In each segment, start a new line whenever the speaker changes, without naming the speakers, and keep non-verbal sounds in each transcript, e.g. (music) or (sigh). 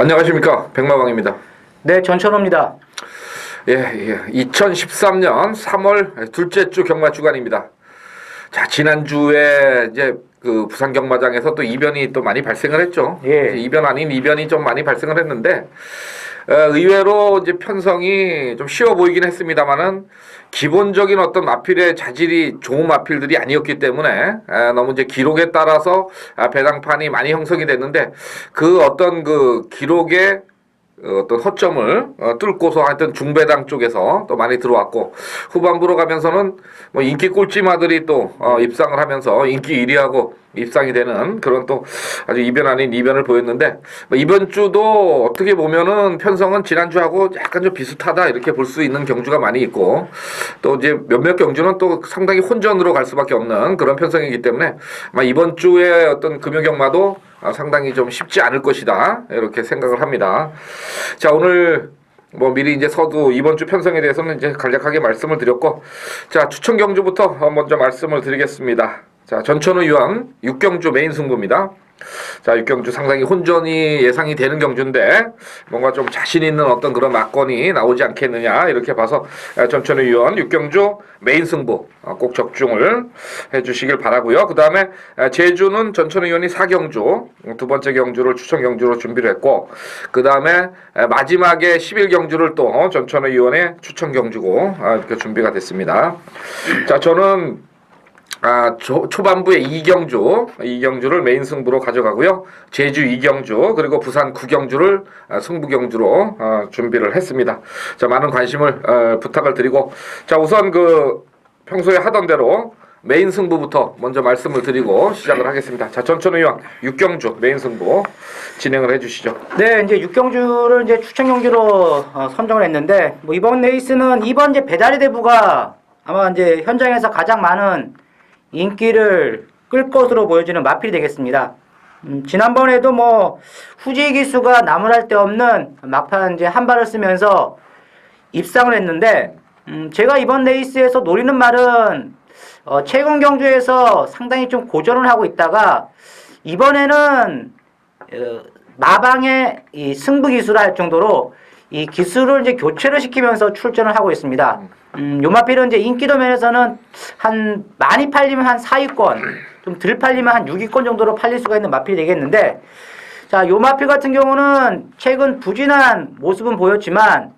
안녕하십니까 백마왕입니다.
네, 전천호입니다.
예, 예. 2013년 3월 둘째 주 경마 주간입니다. 자 지난주에 이제 그 부산 경마장에서 또 이변이 또 많이 발생을 했죠.
예.
이변 아닌 이변이 좀 많이 발생을 했는데 어, 의외로 이제 편성이 좀 쉬워 보이긴 했습니다만은 기본적인 어떤 마필의 자질이 좋은 마필들이 아니었기 때문에 에, 너무 이제 기록에 따라서 아, 배당판이 많이 형성이 됐는데 그 어떤 그 기록에 어, 어떤 허점을 어, 뚫고서 하여튼 중배당 쪽에서 또 많이 들어왔고 후반부로 가면서는 뭐 인기 꼴찌마들이 또 어, 입상을 하면서 인기 1위하고 입상이 되는 그런 또 아주 이변 아닌 이변을 보였는데 뭐 이번 주도 어떻게 보면은 편성은 지난주하고 약간 좀 비슷하다 이렇게 볼 수 있는 경주가 많이 있고 또 이제 몇몇 경주는 또 상당히 혼전으로 갈 수밖에 없는 그런 편성이기 때문에 아마 이번 주에 어떤 금요 경마도 아, 상당히 좀 쉽지 않을 것이다 이렇게 생각을 합니다. 자 오늘 뭐 미리 이제 서두 이번 주 편성에 대해서는 이제 간략하게 말씀을 드렸고 자 추천 경주부터 먼저 말씀을 드리겠습니다. 자 전천후 유황 6경주 메인 승부입니다. 자, 육경주 상당히 혼전이 예상이 되는 경주인데 뭔가 좀 자신 있는 어떤 그런 막건이 나오지 않겠느냐 이렇게 봐서 전천의 위원 육경주 메인 승부 어, 꼭 적중을 해주시길 바라고요. 그 다음에 제주는 전천의 위원이 4경주 두 번째 경주를 추천 경주로 준비를 했고 그 다음에 마지막에 11경주를 또 전천의 위원의 추천 경주고 아, 이렇게 준비가 됐습니다. 자, 저는 아, 초, 초반부에 이경주, 이경주를 메인 승부로 가져가고요. 제주 이경주, 그리고 부산 구경주를 아, 승부 경주로 아, 준비를 했습니다. 자, 많은 관심을 어, 부탁을 드리고, 자, 우선 그 평소에 하던 대로 메인 승부부터 먼저 말씀을 드리고 시작을 하겠습니다. 자, 전천의왕 육경주 메인 승부 진행을 해주시죠.
네, 이제 육경주를 이제 추천 경주로 어, 선정을 했는데 뭐 이번 레이스는 이번 이제 배달의 대부가 아마 이제 현장에서 가장 많은 인기를 끌 것으로 보여지는 마필이 되겠습니다. 음, 지난번에도 뭐 후지 기수가 나무랄 데 없는 막판 이제 한 발을 쓰면서 입상을 했는데 음, 제가 이번 레이스에서 노리는 말은 어, 최근 경주에서 상당히 좀 고전을 하고 있다가 이번에는 어, 마방의 이 승부 기술을 할 정도로 이 기술을 이제 교체를 시키면서 출전을 하고 있습니다. 음, 요마필은 이제 인기도 면에서는 한 많이 팔리면 한 4위권, 좀 덜 팔리면 한 6위권 정도로 팔릴 수가 있는 마필이 되겠는데, 자, 요마필 같은 경우는 최근 부진한 모습은 보였지만,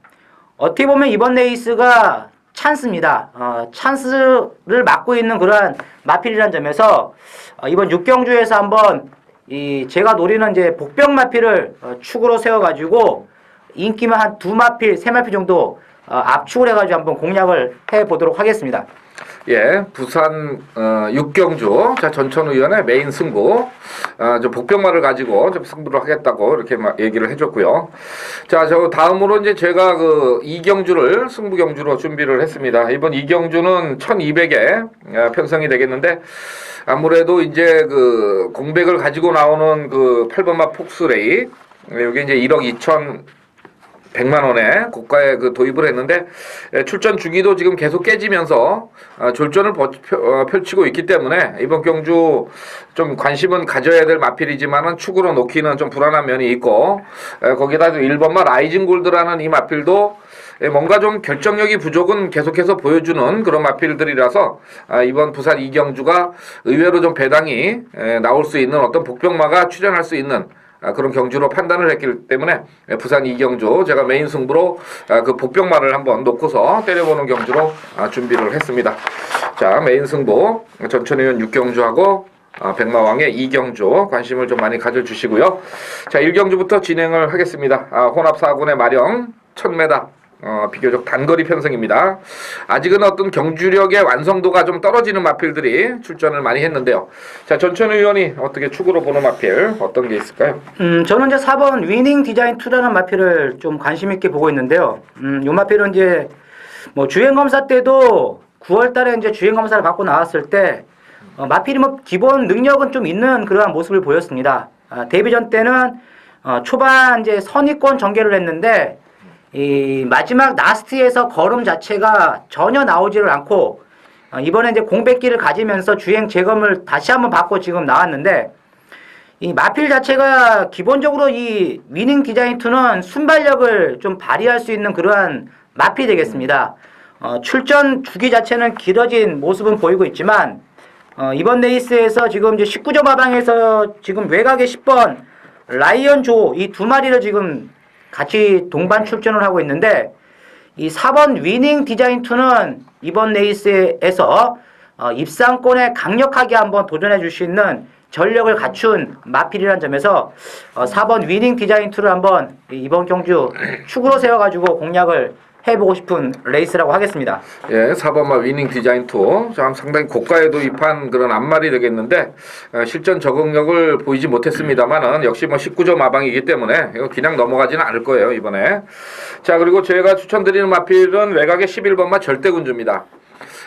어떻게 보면 이번 레이스가 찬스입니다. 어, 찬스를 맡고 있는 그러한 마필이라는 점에서 어, 이번 육경주에서 한번 이 제가 노리는 이제 복병 마필을 어, 축으로 세워가지고 인기만 한 두 마필, 세 마필 정도 어, 압축을 해가지고 한번 공략을 해보도록 하겠습니다.
예, 부산 어, 육경주 자 전천후 의원의 메인 승부 어, 저 복병마를 가지고 좀 승부를 하겠다고 이렇게 막 얘기를 해줬고요. 자, 저 다음으로 이제 제가 그 이경주를 승부 경주로 준비를 했습니다. 이번 이경주는 1,200에 어, 편성이 되겠는데 아무래도 이제 그 공백을 가지고 나오는 그 8번마 폭스레이 여기 이제 1억 2천 100만 원에 고가에 그 도입을 했는데 에, 출전 주기도 지금 계속 깨지면서 어, 졸전을 어, 펼치고 있기 때문에 이번 경주 좀 관심은 가져야 될 마필이지만은 축으로 놓기는 좀 불안한 면이 있고 에, 거기다 1번마 라이징 골드라는 이 마필도 에, 뭔가 좀 결정력이 부족은 계속해서 보여주는 그런 마필들이라서 아, 이번 부산 이경주가 의외로 좀 배당이 에, 나올 수 있는 어떤 복병마가 출연할 수 있는 아, 그런 경주로 판단을 했기 때문에 예, 부산 이경주 제가 메인 승부로 아, 그 복병만을 한번 놓고서 때려보는 경주로 아, 준비를 했습니다. 자 메인 승부 전천의원 육경주하고 아, 백마왕의 이경주 관심을 좀 많이 가져주시고요. 자 1경주부터 진행을 하겠습니다. 아, 혼합 4군의 마령 1000m 어, 비교적 단거리 편성입니다. 아직은 어떤 경주력의 완성도가 좀 떨어지는 마필들이 출전을 많이 했는데요. 자, 전천 의원이 어떻게 축으로 보는 마필 어떤 게 있을까요?
음, 저는 이제 4번 위닝 디자인 2라는 마필을 좀 관심 있게 보고 있는데요. 음, 요 마필은 이제 뭐 주행 검사 때도 9월 달에 이제 주행 검사를 받고 나왔을 때 어, 마필이 뭐 기본 능력은 좀 있는 그러한 모습을 보였습니다. 아, 데뷔전 때는 어, 초반 이제 선의권 전개를 했는데 이 마지막 라스트에서 걸음 자체가 전혀 나오지를 않고 어, 이번에 이제 공백기를 가지면서 주행 재검을 다시 한번 받고 지금 나왔는데 이 마필 자체가 기본적으로 이 위닝 디자인 2는 순발력을 좀 발휘할 수 있는 그러한 마필이 되겠습니다. 어, 출전 주기 자체는 길어진 모습은 보이고 있지만 어, 이번 레이스에서 지금 이제 19점 하방에서 지금 외곽에 10번 라이언 조 이 두 마리를 지금 같이 동반 출전을 하고 있는데 이 4번 위닝 디자인 2는 이번 레이스에서 어, 입상권에 강력하게 한번 도전해 줄 수 있는 전력을 갖춘 마필이라는 점에서 어, 4번 위닝 디자인 2를 한번 이번 경주 축으로 세워가지고 공략을 해보고 싶은 레이스라고 하겠습니다.
예, 4번마 위닝 디자인 투. 참 상당히 고가에 도입한 그런 앞말이 되겠는데 어, 실전 적응력을 보이지 못했습니다만은 역시 뭐 19점 마방이기 때문에 이거 그냥 넘어가지는 않을 거예요, 이번에. 자, 그리고 제가 추천드리는 마필은 외곽의 11번마 절대군주입니다.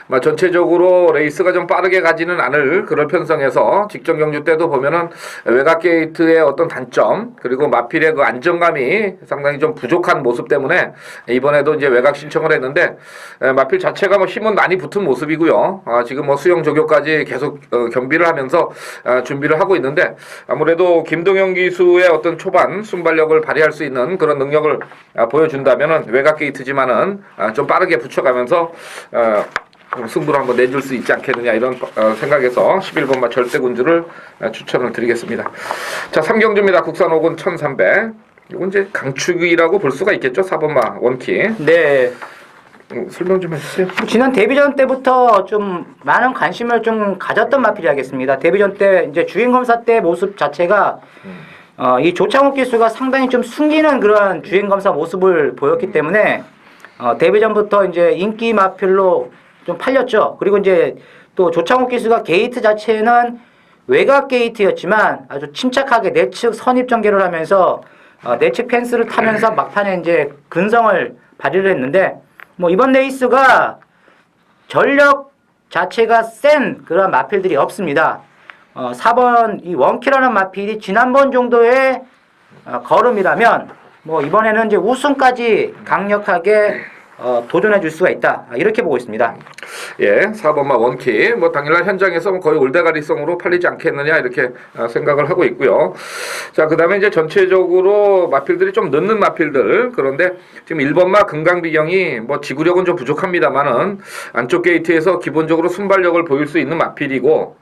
뭐 전체적으로 레이스가 좀 빠르게 가지는 않을 그런 편성에서 직전 경주 때도 보면은 외곽 게이트의 어떤 단점 그리고 마필의 그 안정감이 상당히 좀 부족한 모습 때문에 이번에도 이제 외곽 신청을 했는데 에, 마필 자체가 뭐 힘은 많이 붙은 모습이고요. 아, 지금 뭐 수영 조교까지 계속 어, 겸비를 하면서 아, 준비를 하고 있는데 아무래도 김동현 기수의 어떤 초반 순발력을 발휘할 수 있는 그런 능력을 아, 보여준다면은 외곽 게이트지만은 아, 좀 빠르게 붙여가면서 어, 좀 승부를 한번 내줄 수 있지 않겠느냐 이런 어, 생각에서 11번마 절대군주를 어, 추천을 드리겠습니다. 자, 3경주입니다. 국산 5군 1300. 이건 이제 강축이라고 볼 수가 있겠죠. 4번마 원키.
네.
음, 설명 좀 해주세요.
지난 데뷔전 때부터 좀 많은 관심을 좀 가졌던 마필이 하겠습니다. 데뷔전 때 이제 주인 검사 때 모습 자체가 어, 이 조창욱 기수가 상당히 좀 숨기는 그런 주인 검사 모습을 보였기 때문에 어, 데뷔전부터 이제 인기 마필로 좀 팔렸죠. 그리고 이제 또 조창욱 기수가 게이트 자체는 외곽 게이트였지만 아주 침착하게 내측 선입 전개를 하면서 어, 내측 펜스를 타면서 막판에 이제 근성을 발휘를 했는데 뭐 이번 레이스가 전력 자체가 센 그런 마필들이 없습니다. 어, 4번 이 원키라는 마필이 지난번 정도의 어, 걸음이라면 뭐 이번에는 이제 우승까지 강력하게 어, 도전해 줄 수가 있다. 아, 이렇게 보고 있습니다.
예, 4번마 원키. 뭐 당일날 현장에서 뭐 거의 올대가리성으로 팔리지 않겠느냐 이렇게 어, 생각을 하고 있고요. 자, 그다음에 이제 전체적으로 마필들이 좀 늦는 마필들. 그런데 지금 1번마 금강비경이 뭐 지구력은 좀 부족합니다만은 안쪽 게이트에서 기본적으로 순발력을 보일 수 있는 마필이고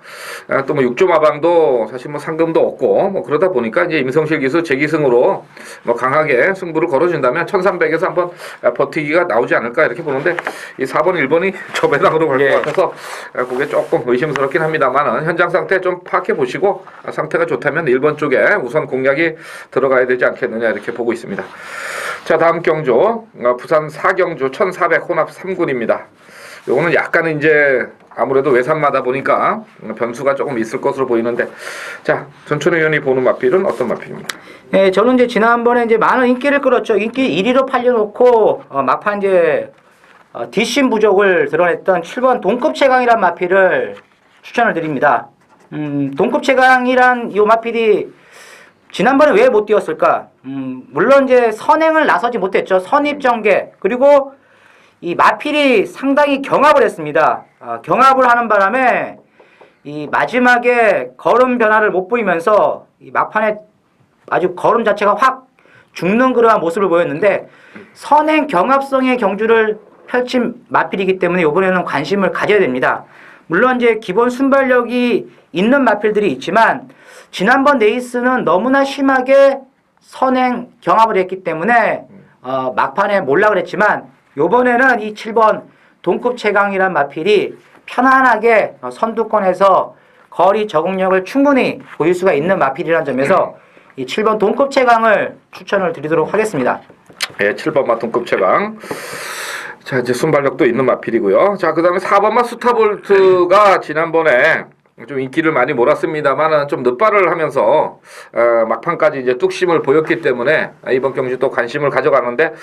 아, 또뭐 6조 마방도 사실 뭐 상금도 없고 뭐 그러다 보니까 이제 임성실 기수 재기승으로 뭐 강하게 승부를 걸어준다면 1300에서 한번 아, 버티기가 나오 지 않을까 이렇게 보는데 이 4번 1번이 (laughs) 저 배당으로 갈것
예.
같아서 아, 그게 조금 의심스럽긴 합니다만은 현장 상태 좀 파악해 보시고 아, 상태가 좋다면 1번 쪽에 우선 공략이 들어가야 되지 않겠느냐 이렇게 보고 있습니다. 자 다음 경주 어, 부산 4경주 1400 혼합 3군입니다. 요거는 약간은 이제 아무래도 외산마다 보니까 변수가 조금 있을 것으로 보이는데 자 전춘 의원이 보는 마필은 어떤 마필입니까?
네, 저는 이제 지난번에 이제 많은 인기를 끌었죠. 인기 1위로 팔려놓고 어, 막판 이제 어, 뒷심 부족을 드러냈던 7번 동급 최강이란 마필을 추천을 드립니다. 음, 동급 최강이란 이 마필이 지난번에 왜 못 뛰었을까? 음, 물론 이제 선행을 나서지 못했죠. 선입 전개 그리고 이 마필이 상당히 경합을 했습니다. 아, 경합을 하는 바람에 이 마지막에 걸음 변화를 못 보이면서 이 막판에 아주 걸음 자체가 확 죽는 그러한 모습을 보였는데 선행 경합성의 경주를 펼친 마필이기 때문에 이번에는 관심을 가져야 됩니다. 물론 이제 기본 순발력이 있는 마필들이 있지만 지난번 레이스는 너무나 심하게 선행 경합을 했기 때문에 어, 막판에 몰락을 했지만 이번에는 이 7번 동급 최강이란 마필이 편안하게 어, 선두권에서 거리 적응력을 충분히 보일 수가 있는 마필이라는 점에서 이 7번 동급 최강을 추천을 드리도록 하겠습니다.
예, 7번마 동급 최강. 자, 이제 순발력도 있는 마필이고요. 자, 그 다음에 4번마 스타볼트가 지난번에 좀 인기를 많이 몰았습니다만은 좀 늦발을 하면서 어, 막판까지 이제 뚝심을 보였기 때문에 이번 경주 또 관심을 가져가는데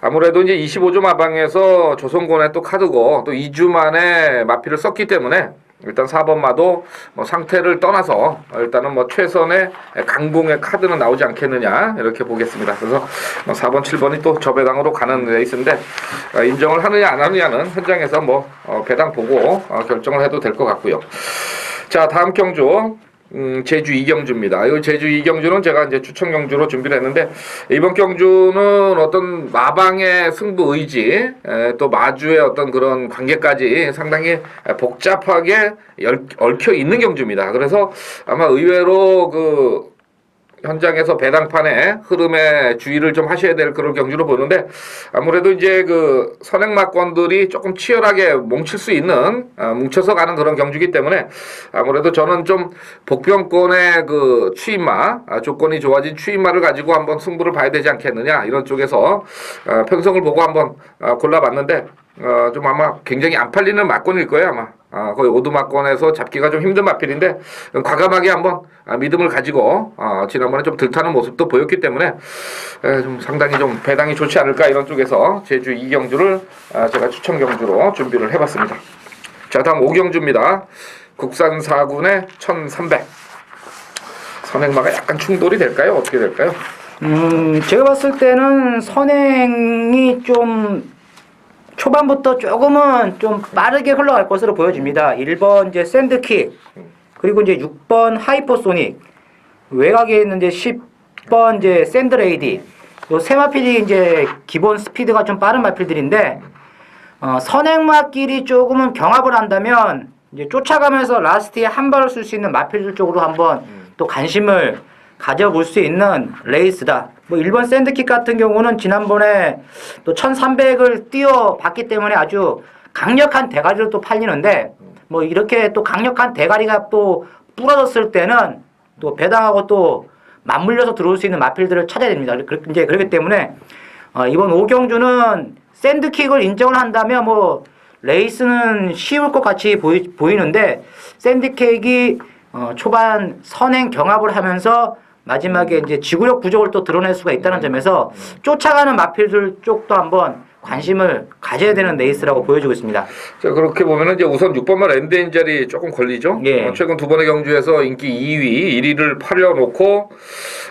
아무래도 이제 25조 마방에서 조선권의 또 카드고 또 2주 만에 마필을 썼기 때문에 일단 4번 마도 뭐 상태를 떠나서 일단은 뭐 최선의 강봉의 카드는 나오지 않겠느냐 이렇게 보겠습니다. 그래서 뭐 4번, 7번이 또 저배당으로 가는 레이스인데 어, 인정을 하느냐 안 하느냐는 현장에서 뭐 어, 배당 보고 어, 결정을 해도 될 것 같고요. 자 다음 경주 음, 제주 이경주입니다. 이 제주 이경주는 제가 이제 추천 경주로 준비를 했는데 이번 경주는 어떤 마방의 승부 의지, 에, 또 마주의 어떤 그런 관계까지 상당히 복잡하게 열- 얽혀 있는 경주입니다. 그래서 아마 의외로 그 현장에서 배당판의 흐름에 주의를 좀 하셔야 될 그런 경주로 보는데 아무래도 이제 그 선행마권들이 조금 치열하게 뭉칠 수 있는 아, 뭉쳐서 가는 그런 경주기 때문에 아무래도 저는 좀 복병권의 그 추임마 아, 조건이 좋아진 추임마를 가지고 한번 승부를 봐야 되지 않겠느냐 이런 쪽에서 아, 편성을 보고 한번 아, 골라봤는데 어, 좀 아마 굉장히 안 팔리는 막권일 거예요 아마 아, 거의 오두막권에서 잡기가 좀 힘든 마필인데 과감하게 한번 아, 믿음을 가지고 아, 지난번에 좀 들타는 모습도 보였기 때문에 에, 좀 상당히 좀 배당이 좋지 않을까 이런 쪽에서 제주 이경주를 아, 제가 추천 경주로 준비를 해봤습니다. 자 다음 오경주입니다. 국산 4군의 1300 선행마가 약간 충돌이 될까요? 어떻게 될까요?
음, 제가 봤을 때는 선행이 좀 초반부터 조금은 좀 빠르게 흘러갈 것으로 보여집니다. 1번 이제 샌드킥, 그리고 이제 6번 하이퍼소닉, 외곽에 있는 이제 10번 이제 샌드레이디, 요 세 마필이 이제 기본 스피드가 좀 빠른 마필들인데, 어, 선행마끼리 조금은 경합을 한다면 이제 쫓아가면서 라스트에 한 발을 쓸 수 있는 마필들 쪽으로 한번 또 관심을 가져볼 수 있는 레이스다. 뭐 1번 샌드킥 같은 경우는 지난번에 또 1300을 뛰어봤기 때문에 아주 강력한 대가리로 또 팔리는데 뭐 이렇게 또 강력한 대가리가 또 부러졌을 때는 또 배당하고 또 맞물려서 들어올 수 있는 마필들을 찾아야 됩니다. 그- 이제 그렇기 때문에 어, 이번 오경주는 샌드킥을 인정을 한다면 뭐 레이스는 쉬울 것 같이 보이, 보이는데 샌드킥이 어, 초반 선행 경합을 하면서 마지막에 이제 지구력 부족을 또 드러낼 수가 있다는 점에서 쫓아가는 마필들 쪽도 한번 관심을 가져야 되는 레이스라고 보여주고 있습니다.
자 그렇게 보면은 이제 우선 6번만 랜드인젤이 조금 걸리죠.
예.
어, 최근 두 번의 경주에서 인기 2위, 1위를 팔려놓고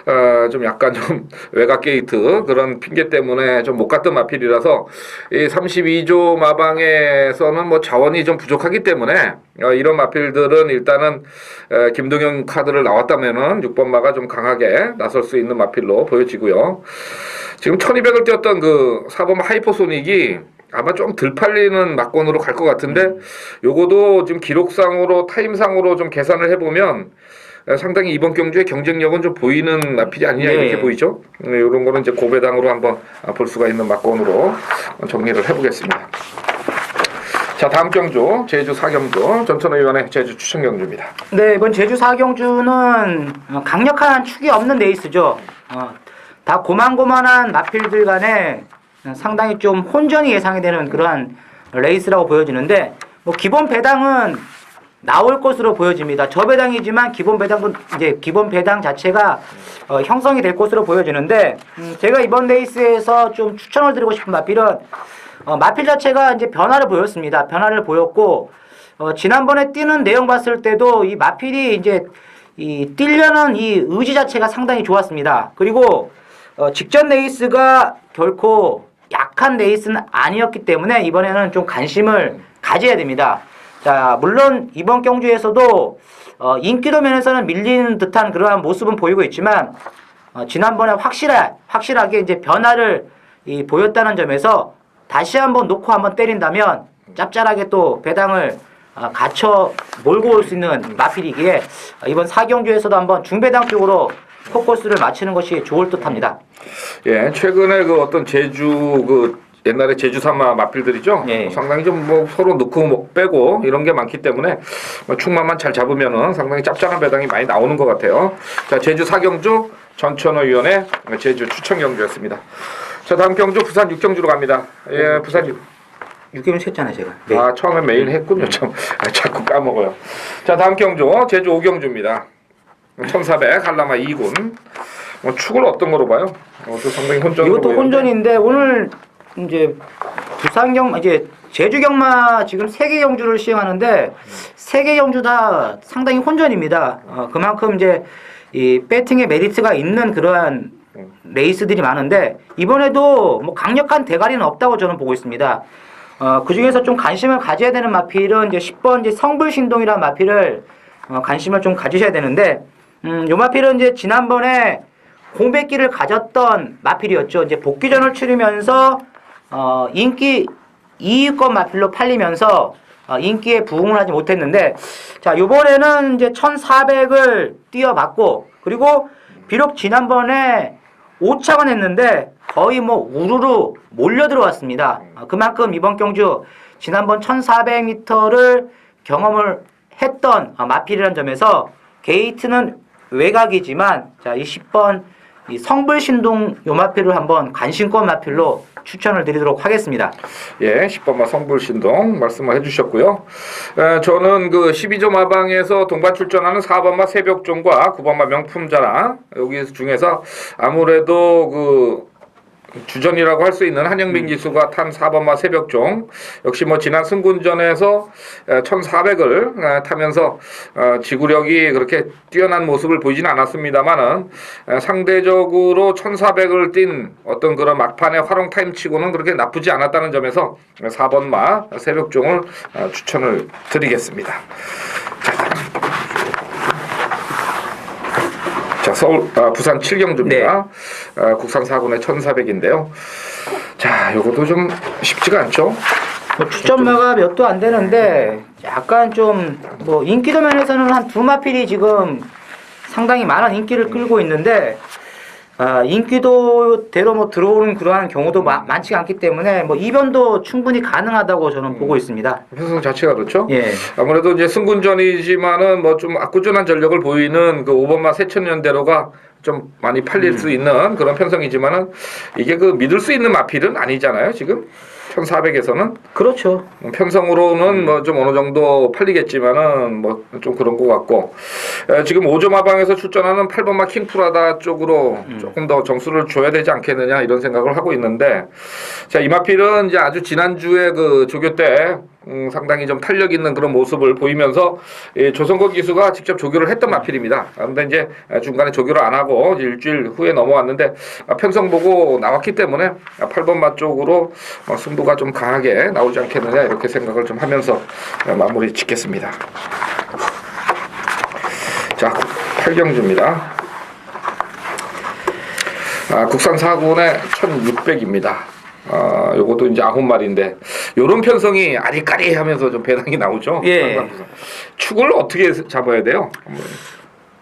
어, 좀 약간 좀 (laughs) 외곽 게이트 그런 핑계 때문에 좀 못 갔던 마필이라서 이 32조 마방에서는 뭐 자원이 좀 부족하기 때문에 어, 이런 마필들은 일단은 에, 김동현 카드를 나왔다면은 6번 마가 좀 강하게 나설 수 있는 마필로 보여지고요. 지금 1200을 뛰었던 그 4번 하이퍼소닉이 아마 좀 덜 팔리는 막권으로 갈 것 같은데 요거도 지금 기록상으로 타임상으로 좀 계산을 해보면 에, 상당히 이번 경주의 경쟁력은 좀 보이는 마필이 아니냐
네.
이렇게 보이죠. 네, 이런 거는 이제 고배당으로 한번 아, 볼 수가 있는 막권으로 정리를 해보겠습니다. 자 다음 경주 제주 사경주 전천의원의 제주 추천 경주입니다.
네, 이번 제주 사경주는 어, 강력한 축이 없는 레이스죠. 어, 다 고만고만한 마필들 간에 어, 상당히 좀 혼전이 예상이 되는 그러한 레이스라고 보여지는데 뭐 기본 배당은 나올 것으로 보여집니다. 저배당이지만 기본 배당도 이제 기본 배당 자체가 어, 형성이 될 것으로 보여지는데 음, 제가 이번 레이스에서 좀 추천을 드리고 싶은 마필은 어, 마필 자체가 이제 변화를 보였습니다. 변화를 보였고 어, 지난번에 뛰는 내용 봤을 때도 이 마필이 이제 이 뛰려는 이 의지 자체가 상당히 좋았습니다. 그리고 어, 직전 레이스가 결코 약한 레이스는 아니었기 때문에 이번에는 좀 관심을 가져야 됩니다. 자, 물론 이번 경주에서도 어, 인기도 면에서는 밀리는 듯한 그러한 모습은 보이고 있지만 어, 지난번에 확실하, 확실하게 이제 변화를 이, 보였다는 점에서 다시 한번 놓고 한번 때린다면 짭짤하게 또 배당을 아, 갖춰 몰고 올 수 있는 마필이기에 아, 이번 사경주에서도 한번 중배당 쪽으로 포커스를 맞추는 것이 좋을 듯합니다.
예, 최근에 그 어떤 제주 그 옛날에 제주 삼아 마필들이죠.
예.
상당히 좀 뭐 서로 넣고 뭐 빼고 이런 게 많기 때문에 뭐 충만만 잘 잡으면은 상당히 짭짤한 배당이 많이 나오는 것 같아요. 자, 제주 사경주 전천호 위원회 제주 추천 경주였습니다. 자, 다음 경주 부산 육경주로 갑니다. 예, 부산 육.
6개월 셌잖아요, 제가. 네.
아, 처음에 매일 했군요. 참 아, 자꾸 까먹어요. 자, 다음 경주 제주 오경주입니다. 1400 한라마 2군. 뭐 축을 어떤 거로 봐요? 어, 또 상당히 혼전으로
이것도. 혼전인데 오늘 이제 부산 경 이제 제주 경마 지금 세개 경주를 시행하는데 세개 경주 다 상당히 혼전입니다. 어, 그만큼 이제 이 배팅의 메리트가 있는 그러한 레이스들이 많은데 이번에도 뭐 강력한 대가리는 없다고 저는 보고 있습니다. 어, 그 중에서 좀 관심을 가져야 되는 마필은 이제 10번 이제 성불신동이라는 마필을 어, 관심을 좀 가지셔야 되는데 음, 요 마필은 이제 지난번에 공백기를 가졌던 마필이었죠. 이제 복귀전을 치르면서 어, 인기 2위권 마필로 팔리면서 어, 인기에 부응을 하지 못했는데 자 요번에는 이제 1400을 뛰어봤고 그리고 비록 지난번에 5차가 냈는데 거의 뭐 우르르 몰려 들어왔습니다. 아, 그만큼 이번 경주 지난번 1400m를 경험을 했던 아, 마필이라는 점에서 게이트는 외곽이지만 자, 이 10번 이 성불신동 요 마필을 한번 관심권 마필로 추천을 드리도록 하겠습니다.
예, 10번마 성불신동 말씀을 해주셨고요. 에, 저는 그 12조 마방에서 동반 출전하는 4번마 새벽종과 9번마 명품자랑 여기 중에서 아무래도 그 주전이라고 할 수 있는 한영민 기수가 탄 4번마 새벽종 역시 뭐 지난 승군전에서 1400을 타면서 어, 지구력이 그렇게 뛰어난 모습을 보이진 않았습니다만은 에, 상대적으로 1400을 뛴 어떤 그런 막판의 활용 타임 치고는 그렇게 나쁘지 않았다는 점에서 4번마 새벽종을 어, 추천을 드리겠습니다. 자, 서울, 아, 부산 7경주입니다.
네.
아, 국산 4군의 1400인데요. 자, 요것도 좀 쉽지가 않죠?
뭐 추천마가 몇 도 안 되는데 약간 좀 뭐 인기도 면에서는 한 두 마필이 지금 상당히 많은 인기를 끌고 있는데 아, 인기도대로 뭐 들어오는 그러한 경우도 마- 많지가 않기 때문에 뭐 이변도 충분히 가능하다고 저는 보고 있습니다.
편성 자체가 그렇죠?
예.
아무래도 이제 승군전이지만은 뭐좀 압구전한 전력을 보이는 그 오번마 세천년대로가 좀 많이 팔릴
음.
수 있는 그런 편성이지만은 이게 그 믿을 수 있는 마필은 아니잖아요, 지금. 1400에서는
그렇죠.
편성으로는 뭐 좀 어느 정도 팔리겠지만은 뭐 좀 그런 것 같고 에, 지금 5조 마방에서 출전하는 8번마 킹프라다 쪽으로 조금 더 점수를 줘야 되지 않겠느냐 이런 생각을 하고 있는데 자 이마필은 이제 아주 지난주에 그 조교 때 음, 상당히 좀 탄력 있는 그런 모습을 보이면서 이 조성국 기수가 직접 조교를 했던 마필입니다. 그런데 이제 중간에 조교를 안 하고 일주일 후에 넘어왔는데 아, 편성 보고 나왔기 때문에 8번 마 쪽으로 어, 승부 가 좀 강하게 나오지 않겠느냐 이렇게 생각을 좀 하면서 어, 마무리 짓겠습니다. 자, 8경주입니다. 아, 국산 4군의 1600입니다. 아, 요것도 이제 아홉 마리인데 요런 편성이 아리까리 하면서 좀 배당이 나오죠.
예.
축을 어떻게 잡아야 돼요? 한번.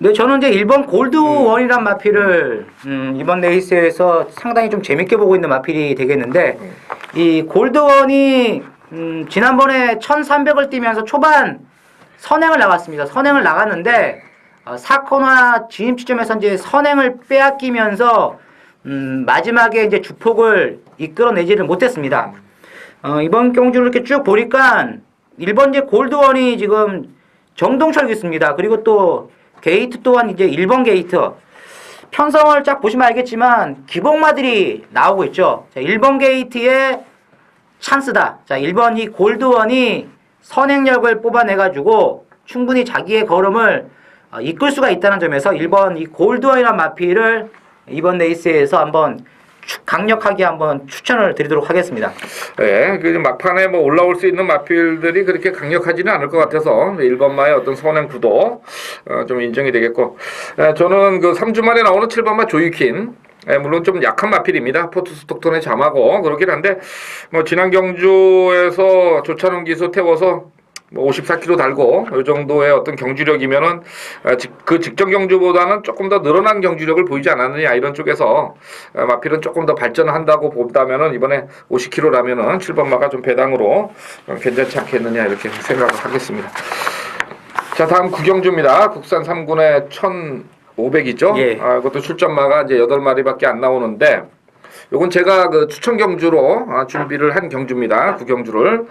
네, 저는 이제 1번 골드원이란 마필을 음, 이번 레이스에서 상당히 좀 재밌게 보고 있는 마필이 되겠는데 이 골드원이 음, 지난번에 1300을 뛰면서 초반 선행을 나갔습니다. 선행을 나갔는데 어, 사코나 진입 지점에서 이제 선행을 빼앗기면서 음, 마지막에 이제 주폭을 이끌어내지를 못했습니다. 어, 이번 경주를 이렇게 쭉 보니까 1번 이제 골드원이 지금 정동철 있습니다. 그리고 또 게이트 또한 이제 1번 게이트. 편성을 쫙 보시면 알겠지만 기복마들이 나오고 있죠. 자, 1번 게이트의 찬스다. 자, 1번 이 골드원이 선행력을 뽑아내가지고 충분히 자기의 걸음을 어, 이끌 수가 있다는 점에서 1번 이 골드원이라는 마피를 이번 레이스에서 한번 추- 강력하게 한번 추천을 드리도록 하겠습니다.
예, 그 막판에 뭐 올라올 수 있는 마필들이 그렇게 강력하지는 않을 것 같아서 1번마의 어떤 선행 구도 어, 좀 인정이 되겠고 예, 저는 그 3주 만에 나오는 7번마 조이킨 예, 물론 좀 약한 마필입니다. 포트 스톡톤의 잠하고 그렇긴 한데 뭐 지난 경주에서 조찬훈 기수 태워서 뭐 54kg 달고 이 정도의 어떤 경주력이면은 어, 직- 그 직전 경주보다는 조금 더 늘어난 경주력을 보이지 않았느냐 이런 쪽에서 어, 마필은 조금 더 발전한다고 본다면은 이번에 50kg라면은 7번마가 좀 배당으로 어, 괜찮지 않겠느냐 이렇게 생각을 하겠습니다. 자 다음 구경주입니다. 국산 3군의 1,500이죠.
예.
아, 이것도 출전마가 이제 8마리밖에 안 나오는데 요건 제가 그 추천 경주로 아, 준비를 한 경주입니다. 구경주를.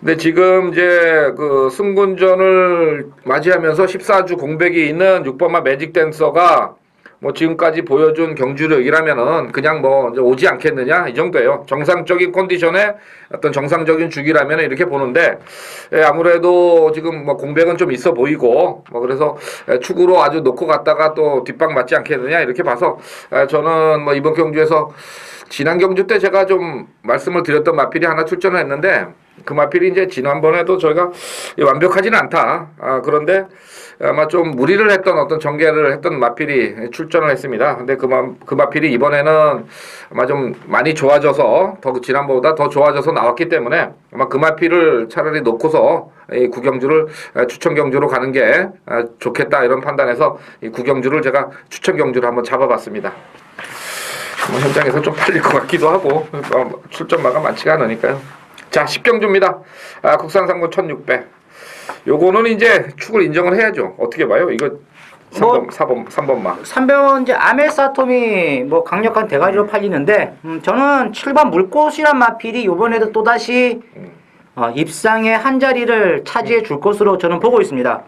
근데 지금 이제 그 승군전을 맞이하면서 14주 공백이 있는 6번마 매직 댄서가 뭐 지금까지 보여준 경주력이라면은 그냥 뭐 오지 않겠느냐 이 정도예요. 정상적인 컨디션에 어떤 정상적인 주기라면 이렇게 보는데 예, 아무래도 지금 뭐 공백은 좀 있어 보이고 뭐 그래서 예, 축으로 아주 놓고 갔다가 또 뒷방 맞지 않겠느냐 이렇게 봐서 예, 저는 뭐 이번 경주에서 지난 경주 때 제가 좀 말씀을 드렸던 마필이 하나 출전을 했는데 그 마필이 이제 지난번에도 저희가 완벽하지는 않다. 아, 그런데 아마 좀 무리를 했던 어떤 전개를 했던 마필이 출전을 했습니다. 근데 그, 마, 그 마필이 이번에는 아마 좀 많이 좋아져서 더 지난번보다 더 좋아져서 나왔기 때문에 아마 그 마필을 차라리 놓고서 이 구경주를 아, 추천 경주로 가는 게 아, 좋겠다 이런 판단에서 이 구경주를 제가 추천 경주로 한번 잡아봤습니다. 뭐 현장에서 좀 팔릴 것 같기도 하고 어, 출전마가 많지가 않으니까요. 자, 10경주입니다. 아, 국산 상고 1600. 요거는 이제 축을 인정을 해야죠. 어떻게 봐요? 이거 3번,
뭐-
4번, 3번마.
3번 이제 아멜사톰이 뭐 강력한 대가리로 팔리는데 음, 저는 7번 물꽃이란 마필이 이번에도 또다시 어, 입상의 한 자리를 차지해 줄 것으로 저는 보고 있습니다.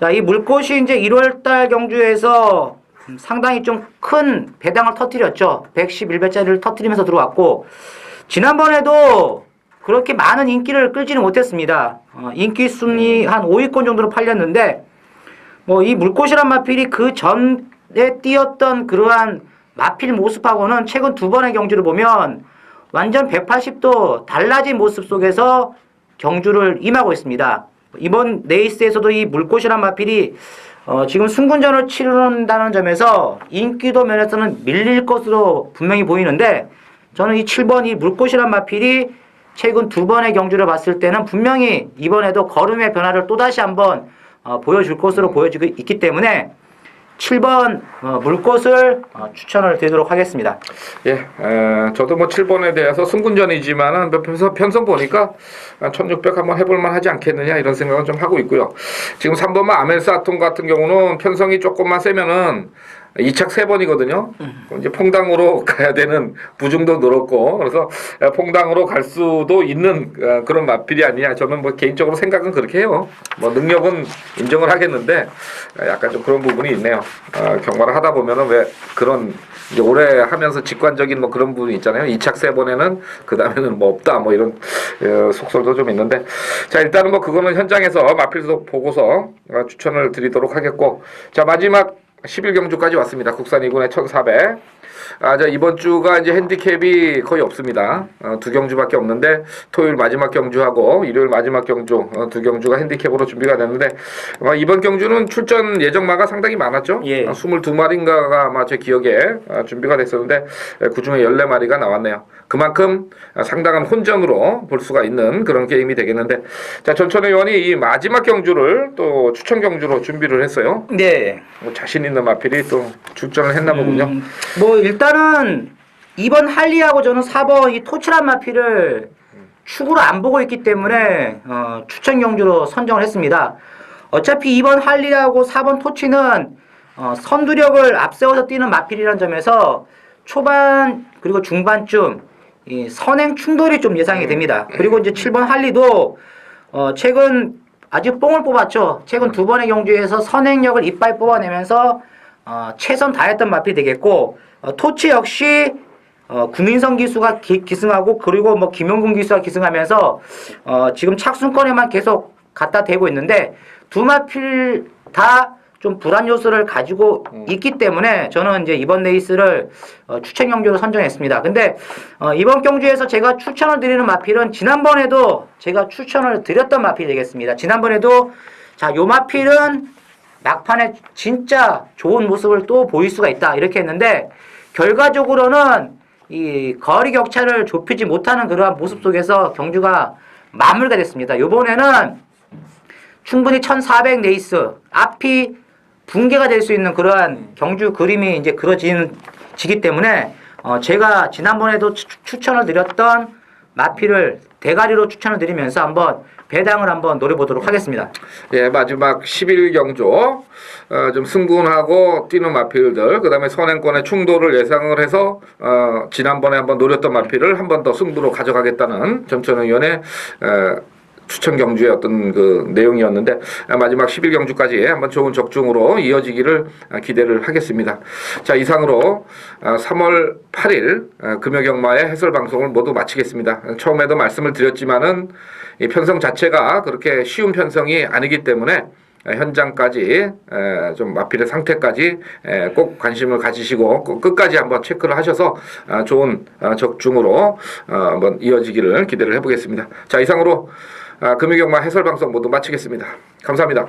자, 이 물꽃이 이제 1월 달 경주에서 음, 상당히 좀 큰 배당을 터뜨렸죠. 111배짜리를 터뜨리면서 들어왔고 지난번에도 그렇게 많은 인기를 끌지는 못했습니다. 어, 인기 순위 한 5위권 정도로 팔렸는데 뭐 이 물꽃이란 마필이 그 전에 뛰었던 그러한 마필 모습하고는 최근 두 번의 경주를 보면 완전 180도 달라진 모습 속에서 경주를 임하고 있습니다. 이번 레이스에서도 이 물꽃이란 마필이 어, 지금 승군전을 치른다는 점에서 인기도 면에서는 밀릴 것으로 분명히 보이는데 저는 이 7번 이 물꽃이란 마필이 최근 두 번의 경주를 봤을 때는 분명히 이번에도 걸음의 변화를 또다시 한번 어, 보여줄 것으로 보여지고 있기 때문에 7번 어, 물꽃을 어, 추천을 드리도록 하겠습니다.
예, 에, 저도 뭐 7번에 대해서 승군전이지만은 몇 편성, 편성 보니까 1600 한번 해볼만 하지 않겠느냐 이런 생각은 좀 하고 있고요. 지금 3번만 아멜사 아톰 같은 경우는 편성이 조금만 세면은 2착 3번이거든요. 이제 퐁당으로 (laughs) 가야 되는 부중도 늘었고 그래서 에, 퐁당으로 갈 수도 있는 어, 그런 마필이 아니냐 저는 뭐 개인적으로 생각은 그렇게 해요. 뭐 능력은 인정을 하겠는데 에, 약간 좀 그런 부분이 있네요. 어, 경마를 하다 보면은 왜 그런 이제 오래 하면서 직관적인 뭐 그런 부분이 있잖아요. 2착 세 번에는 그 다음에는 뭐 없다 뭐 이런 어, 속설도 좀 있는데 자 일단은 뭐 그거는 현장에서 마필소 보고서 어, 추천을 드리도록 하겠고 자 마지막 11경주까지 왔습니다. 국산 2군의 1400. 아, 자, 이번 주가 이제 핸디캡이 거의 없습니다. 어, 두 경주밖에 없는데, 토요일 마지막 경주하고, 일요일 마지막 경주, 어, 두 경주가 핸디캡으로 준비가 됐는데, 어, 이번 경주는 출전 예정마가 상당히 많았죠?
예.
어, 22마리인가가 아마 제 기억에 어, 준비가 됐었는데, 그 중에 14마리가 나왔네요. 그만큼 어, 상당한 혼전으로 볼 수가 있는 그런 게임이 되겠는데, 자, 전천의 의원이 이 마지막 경주를 또 추천 경주로 준비를 했어요.
네.
뭐 자신 있는 마필이 또 출전을 했나 보군요.
음, 뭐 일단은 이번 할리하고 저는 4번 이 토치란 마피를 축으로 안 보고 있기 때문에 어, 추천 경주로 선정을 했습니다. 어차피 이번 할리하고 4번 토치는 어, 선두력을 앞세워서 뛰는 마필이라는 점에서 초반 그리고 중반쯤 이 선행 충돌이 좀 예상이 됩니다. 그리고 이제 7번 할리도 어, 최근 아주 뽕을 뽑았죠. 최근 두 번의 경주에서 선행력을 이빨 뽑아내면서 어, 최선 다했던 마필이 되겠고 어, 토치 역시 어, 구민성 기수가 기, 기승하고 그리고 뭐 김용군 기수가 기승하면서 어, 지금 착순권에만 계속 갖다 대고 있는데 두 마필 다 좀 불안 요소를 가지고 있기 때문에 저는 이제 이번 레이스를 어, 추천 경주로 선정했습니다. 근데 어, 이번 경주에서 제가 추천을 드리는 마필은 지난번에도 제가 추천을 드렸던 마필이 되겠습니다. 지난번에도 자, 요 마필은 막판에 진짜 좋은 모습을 또 보일 수가 있다 이렇게 했는데 결과적으로는 이 거리 격차를 좁히지 못하는 그러한 모습 속에서 경주가 마무리가 됐습니다. 요번에는 충분히 1400 레이스 앞이 붕괴가 될 수 있는 그러한 경주 그림이 이제 그려지는 지기 때문에 어 제가 지난번에도 추, 추천을 드렸던 마피를 대가리로 추천을 드리면서 한번 배당을 한번 노려보도록 하겠습니다.
예, 마지막 11경주 어, 좀 승군하고 뛰는 마필들 그다음에 선행권의 충돌을 예상을 해서 어, 지난번에 한번 노렸던 마필을 한 번 더 승부로 가져가겠다는 전천 의원의 어, 추천 경주의 어떤 그 내용이었는데 아, 마지막 10일 경주까지 한번 좋은 적중으로 이어지기를 아, 기대를 하겠습니다. 자 이상으로 아, 3월 8일 금요 경마의 해설 방송을 모두 마치겠습니다. 처음에도 말씀을 드렸지만은 이 편성 자체가 그렇게 쉬운 편성이 아니기 때문에 현장까지 좀 마필의 상태까지 꼭 관심을 가지시고 끝까지 한번 체크를 하셔서 좋은 적중으로 어, 한번 이어지기를 기대를 해보겠습니다. 자 이상으로 아, 금융경마 해설 방송 모두 마치겠습니다. 감사합니다.